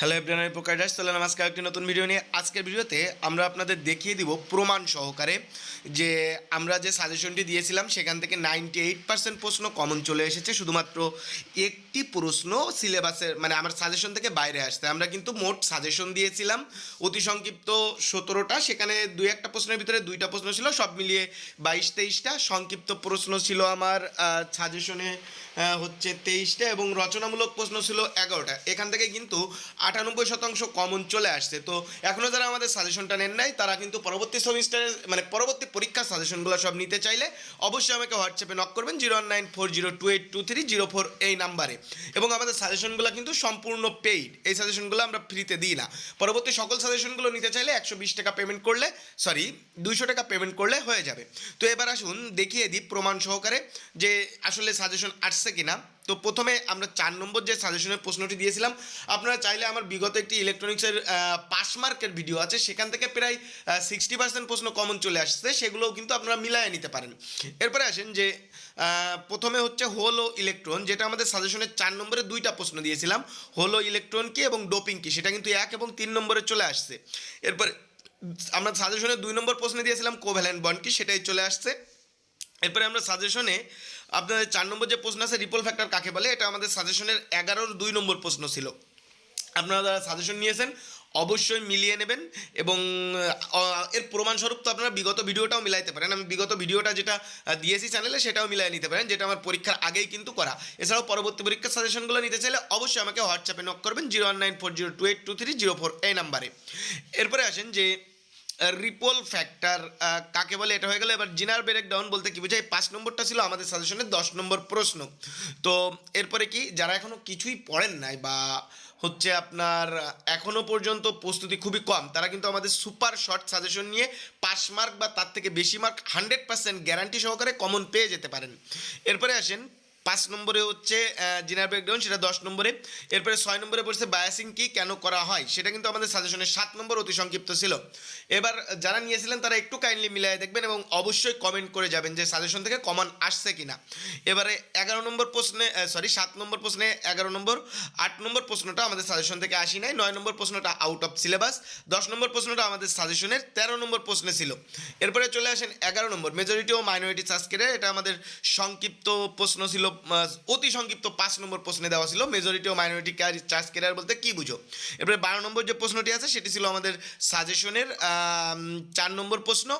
Hello everyone, আমি প্রকাশ দাস। চলে নমস্কার, একটি নতুন ভিডিও নিয়ে আজকের ভিডিওতে আমরা আপনাদের দেখিয়ে দিব প্রমাণ সহকারে যে আমরা যে সাজেশনটি দিয়েছিলাম, সেখান থেকে নাইনটি এইট পার্সেন্ট প্রশ্ন কমন চলে এসেছে। শুধুমাত্র একটি প্রশ্ন সিলেবাসের মানে আমার সাজেশন থেকে বাইরে আসতে আমরা কিন্তু মোট সাজেশন দিয়েছিলাম অতি সংক্ষিপ্ত সতেরোটা, সেখানে দুই একটা প্রশ্নের ভিতরে দুইটা প্রশ্ন ছিল, সব মিলিয়ে বাইশ তেইশটা। সংক্ষিপ্ত প্রশ্ন ছিল আমার সাজেশনে হচ্ছে তেইশটা এবং রচনামূলক প্রশ্ন ছিল এগারোটা। এখান থেকে কিন্তু আটানব্বই শতাংশ কমন চলে আসছে। তো এখনও যারা আমাদের সাজেশনটা নেন নাই, তারা কিন্তু পরবর্তী সেমিস্টারে মানে পরবর্তী পরীক্ষার সাজেশনগুলো সব নিতে চাইলে অবশ্যই আমাকে হোয়াটসঅ্যাপে নক করবেন zero one nine four zero two eight two three zero four এই নাম্বারে এবং আমাদের সাজেশনগুলো কিন্তু সম্পূর্ণ পেইড এই সাজেশনগুলো আমরা ফ্রিতে দিই না। পরবর্তী সকল সাজেশনগুলো নিতে চাইলে একশো বিশ টাকা পেমেন্ট করলে সরি দুইশো টাকা পেমেন্ট করলে হয়ে যাবে। তো এবার আসুন, দেখিয়ে দিই প্রমাণ সহকারে যে আসলে সাজেশন আসছে কিনা। তো প্রথমে আমরা চার নম্বর যে সাজেশনের প্রশ্নটি দিয়েছিলাম, আপনারা চাইলে আমার বিগত একটি ইলেকট্রনিক্সের পাস মার্কের ভিডিও আছে, সেখান থেকে প্রায় সিক্সটি পার্সেন্ট প্রশ্ন কমন চলে আসছে, সেগুলোও কিন্তু আপনারা মিলায় নিতে পারেন। এরপরে আসেন যে প্রথমে হচ্ছে হোল ও ইলেকট্রন যেটা আমাদের সাজেশনের চার নম্বরে দুইটা প্রশ্ন দিয়েছিলাম হোল ও ইলেকট্রন কি এবং ডোপিং কি, সেটা কিন্তু এক এবং তিন নম্বরে চলে আসছে। এরপরে, আমরা সাজেশনের দুই নম্বর প্রশ্নে দিয়েছিলাম কোভ্যালেন্ট বন্ড কি, সেটাই চলে আসছে। এরপরে আমরা সাজেশনে আপনাদের চার নম্বর যে প্রশ্ন আছে রিপোল ফ্যাক্টর কাকে বলে, এটা আমাদের সাজেশনের এগারোর দুই নম্বর প্রশ্ন ছিল। আপনারা যারা সাজেশন নিয়েছেন, অবশ্যই মিলিয়ে নেবেন এবং এর প্রমাণস্বরূপ তো আপনারা বিগত ভিডিওটাও মিলাইতে পারেন। আমি বিগত ভিডিওটা যেটা দিয়েছি চ্যানেলে সেটাও মিলাই নিতে পারেন, যেটা আমার পরীক্ষার আগেই কিন্তু করা। এছাড়াও পরবর্তী পরীক্ষার সাজেশনগুলো নিতে চাইলে অবশ্যই আমাকে হোয়াটসঅ্যাপে নক করবেন zero one nine four zero two eight two three zero four এই নাম্বারে এরপরে আসেন যে রিপোল ফ্যাক্টর কাকে বলে? এটা হয়ে গেল, এবার জিনার ব্রেক ডাউন বলতে কি বোঝায়? পাঁচ নম্বরটা ছিল আমাদের সাজেশনের দশ নম্বর প্রশ্ন। তো এরপরে কি, যারা এখনও কিছুই পড়েন নাই বা হচ্ছে আপনার এখনও পর্যন্ত প্রস্তুতি খুবই কম, তারা কিন্তু আমাদের সুপার শর্ট সাজেশন নিয়ে পাস মার্ক বা তার থেকে বেশি মার্ক হান্ড্রেড পার্সেন্ট গ্যারান্টি সহকারে কমন পেয়ে যেতে পারেন। এরপরে আসেন পাঁচ নম্বরে হচ্ছে জিনার ব্রেকডাউন সেটা দশ নম্বরে। এরপরে ছয় নম্বরে পড়ছে বায়াসিং কি, কেন করা হয়? সেটা কিন্তু আমাদের সাজেশনের সাত নম্বর অতি সংক্ষিপ্ত ছিল। এবার যারা নিয়েছিলেন, তারা একটু কাইন্ডলি মিলাই দেখবেন এবং অবশ্যই কমেন্ট করে যাবেন যে সাজেশন থেকে কমন আসছে কিনা। এবারে এগারো নম্বর প্রশ্নে সরি সাত নম্বর প্রশ্নে এগারো নম্বর, আট নম্বর প্রশ্নটা আমাদের সাজেশন থেকে আসি নাই, নয় নম্বর প্রশ্নটা আউট অফ সিলেবাস দশ নম্বর প্রশ্নটা আমাদের সাজেশনের তেরো নম্বর প্রশ্নে ছিল। এরপরে চলে আসেন এগারো নম্বর মেজরিটি ও মাইনরিটি চার্জকেরে এটা আমাদের সংক্ষিপ্ত প্রশ্ন ছিল অতি সংক্ষিপ্ত পাঁচ নম্বর প্রশ্নে দেওয়া ছিল মেজরিটি ও মাইনরিটি চার্জ কেরিয়ার বলতে কি বুঝো? এরপরে বারো নম্বর যে প্রশ্নটি আছে, সেটি ছিল আমাদের সাজেশনের চার নম্বর প্রশ্ন।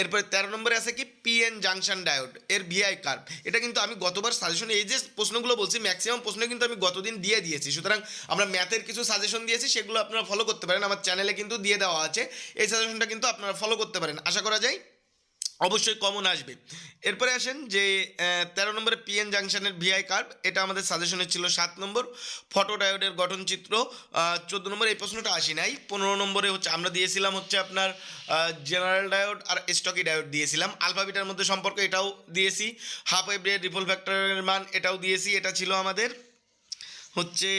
এরপরে তেরো নম্বরে আছে কি? পিএন জাংশন ডায়োড এর ভিআই কার্ভ এটা কিন্তু আমি গতবার সাজেশনে এই যে প্রশ্নগুলো বলছি ম্যাক্সিমাম প্রশ্ন কিন্তু আমি গতদিন দিয়ে দিয়েছি। সুতরাং আমরা ম্যাথের কিছু সাজেশন দিয়েছি, সেগুলো আপনারা ফলো করতে পারেন। আমার চ্যানেলে কিন্তু দিয়ে দেওয়া আছে। এই সাজেশনটা কিন্তু আপনারা ফলো করতে পারেন। আশা করা যায়? অবশ্যই কমন আসবে। এরপরে আসেন যে তেরো নম্বরে পিএন জাংশনের ভিআই কার্ভ এটা আমাদের সাজেশনে ছিল সাত নম্বর। ফটো ডায়োডের গঠনচিত্র চোদ্দ নম্বর, এই প্রশ্নটা আসি নাই। পনেরো নম্বরে হচ্ছে, আমরা দিয়েছিলাম হচ্ছে আপনার জেনারেল ডায়োড আর স্টকি ডায়োড দিয়েছিলাম। আলফাবিটার মধ্যে সম্পর্ক এটাও দিয়েছি। হাফ ওয়েভের রিপোল ফ্যাক্টরের মান এটাও দিয়েছি। এটা ছিল আমাদের হচ্ছে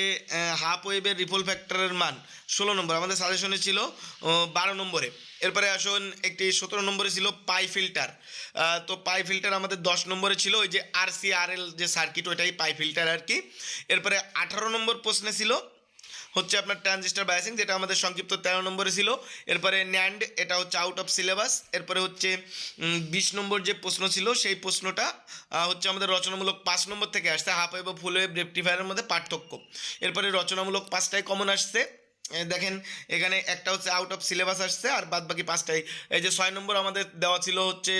হাফ ওয়েভের রিপোল ফ্যাক্টরের মান ষোলো নম্বর। আমাদের সাজেশনে ছিল বারো নম্বরে। এরপরে আসুন, একটি সতেরো নম্বরে ছিল পাই ফিল্টার। তো পাই ফিল্টার আমাদের দশ নম্বরে ছিল, ওই যে আর সি আর এল যে সার্কিট ওইটাই পাই ফিল্টার আর কি। এরপরে আঠারো নম্বর প্রশ্নে ছিল হচ্ছে আপনার ট্রানজিস্টার বায়াসিং যেটা আমাদের সংক্ষিপ্ত তেরো নম্বরে ছিল। এরপরে ন্যান্ড এটা হচ্ছে আউট অফ সিলেবাস এরপরে হচ্ছে বিশ নম্বর যে প্রশ্ন ছিল, সেই প্রশ্নটা হচ্ছে আমাদের রচনামূলক পাঁচ নম্বর থেকে আসছে। হাফ ওয়েভ ফুল ওয়েভ রেপটিফায়ারের মধ্যে পার্থক্য। এরপরে রচনামূলক পাঁচটায় কমন আসছে। দেখেন, এখানে একটা হচ্ছে আউট অফ সিলেবাস আসছে, আর বাদ বাকি পাঁচটাই। এই যে ছয় নম্বর আমাদের দেওয়া ছিল হচ্ছে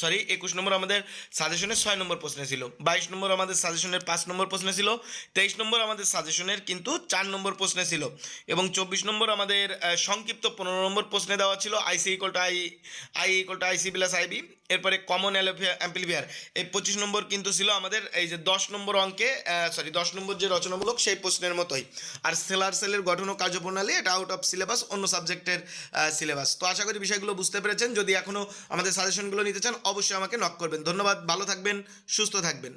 সরি একুশ নম্বর আমাদের সাজেশনের ছয় নম্বর প্রশ্নে ছিল, বাইশ নম্বর আমাদের সাজেশনের পাঁচ নম্বর প্রশ্নে ছিল, তেইশ নম্বর আমাদের সাজেশনের কিন্তু চার নম্বর প্রশ্নে ছিল, এবং চব্বিশ নম্বর আমাদের সংক্ষিপ্ত পনেরো নম্বর প্রশ্নে দেওয়া ছিল IC equal to I I equal to IC plus IB এরপরে কমন অ্যাম্পলিফায়ার এই পঁচিশ নম্বর কিন্তু ছিল আমাদের এই যে দশ নম্বর অঙ্কে সরি দশ নম্বর যে রচনামূলক সেই প্রশ্নের মতোই। আর সেলার সেলের গঠন ও কার্যপ্রণালী, এটা আউট অফ সিলেবাস অন্য সাবজেক্টের সিলেবাস তো আশা করি বিষয়গুলো বুঝতে পেরেছেন। যদি এখনও আমাদের সাজেশনগুলো নিতে চান, অবশ্যই আমাকে নক করবেন। ধন্যবাদ, ভালো থাকবেন, সুস্থ থাকবেন।